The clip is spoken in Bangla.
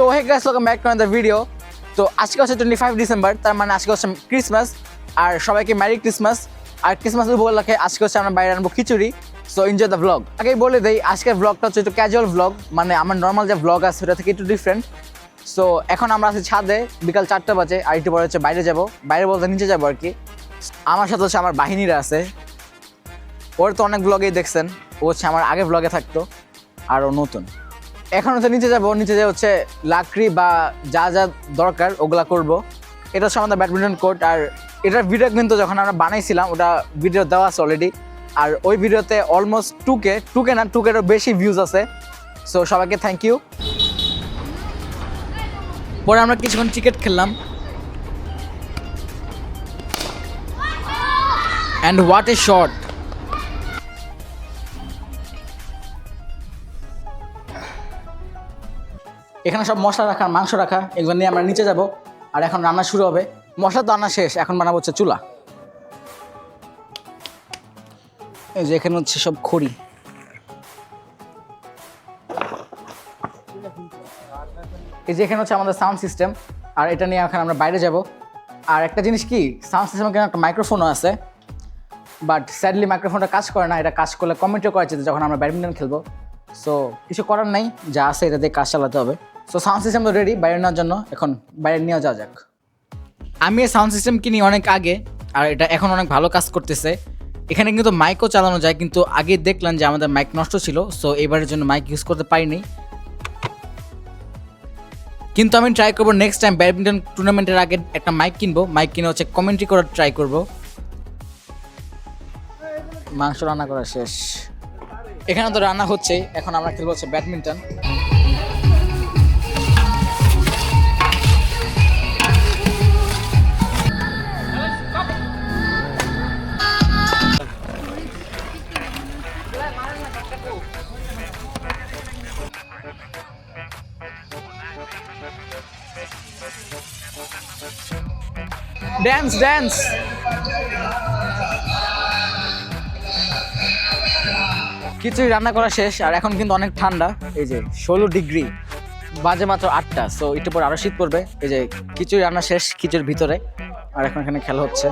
তো hey guys welcome back to the video তো, আজকে হচ্ছে টোয়েন্টি ফাইভ ডিসেম্বর তার মানে আজকে হচ্ছে ক্রিসমাস আর সবাইকে ম্যারি ক্রিসমাস আর ক্রিসমাস উপলক্ষে আজকে হচ্ছে আমরা বাইরে আনব khichuri so enjoy the vlog আগেই বলে দিই, আজকের ভ্লগটা হচ্ছে একটু ক্যাজুয়াল ভ্লগ মানে আমার নর্মাল যে ভ্লগ আছে, সেটা থেকে একটু ডিফারেন্ট সো এখন আমরা আছি ছাদে, বিকাল চারটা বাজে, আর একটু পরে হচ্ছে বাইরে যাব। বাইরে বলতে নিচে যাব আর কি। আমার সাথে হচ্ছে আমার বাহিনীরা আছে। ওর তো অনেক ব্লগেই দেখছেন, ও হচ্ছে আমার আগে ব্লগে থাকতো আরও নতুন। এখন হচ্ছে নিচে যাব, নিচে যে হচ্ছে লাকড়ি বা যা যা দরকার ওগুলা করব। এটা হচ্ছে আমাদের ব্যাডমিন্টন কোর্ট, আর এটার ভিডিও কিন্তু যখন আমরা বানাইছিলাম, ওটা ভিডিও দেওয়া আছে অলরেডি আর ওই ভিডিওতে almost two K two K না টু কেরও বেশি ভিউজ আছে। সো সবাইকে থ্যাংক ইউ পরে আমরা কিছুক্ষণ ক্রিকেট খেললাম। অ্যান্ড হোয়াট এ শট এখানে সব মশলা রাখা, মাংস রাখা, এগুলো নিয়ে আমরা নিচে যাব। আর এখন রান্না শুরু হবে। মশলা তো রান্না শেষ, এখন বানাবো হচ্ছে চুলা। এই যে এখানে হচ্ছে সব খড়ি। এই যে এখানে হচ্ছে আমাদের সাউন্ড সিস্টেম আর এটা নিয়ে এখন আমরা বাইরে যাব। আর একটা জিনিস কি সাউন্ড সিস্টেম এখানে একটা মাইক্রোফোনও আছে বাট স্যাডলি মাইক্রোফোনটা কাজ করে না, এটা কাজ করলে কমেন্টও করা যেত যখন আমরা ব্যাডমিন্টন খেলব। সো কিছু করার নাই, যা আছে এটা দিয়ে কাজ চালাতে হবে। সো সাউন্ড সিস্টেম তো রেডি বাইরে নেওয়ার জন্য এখন বাইরে নিয়ে যাওয়া যাক। আমি এই সাউন্ড সিস্টেম কিনি অনেক আগে, আর এটা এখন অনেক ভালো কাজ করতেছে। এখানে কিন্তু মাইকও চালানো যায়, কিন্তু আগে দেখলাম যে আমাদের মাইক নষ্ট ছিল সো এবারের জন্য মাইক ইউজ করতে পারিনি। কিন্তু আমি ট্রাই করব নেক্সট টাইম ব্যাডমিন্টন টুর্নামেন্টের আগে একটা মাইক কিনবো। মাইক কিনে হচ্ছে কমেন্ট্রি করার ট্রাই করব। মাংস রান্না করা শেষ। এখানে তো রান্না হচ্ছে, এখন আমরা খেলব হচ্ছে ব্যাডমিন্টন ড্যান্স ড্যান্স কিছুই রান্না করা শেষ, আর এখন কিন্তু অনেক ঠান্ডা। এই যে ষোলো ডিগ্রি, বাজে মাত্র আটটা সো একটু পর আরও শীত পড়বে। এই যে খিচুড়ি রান্না শেষ, খিচুড়ির ভিতরে, আর এখন এখানে খেলা হচ্ছে।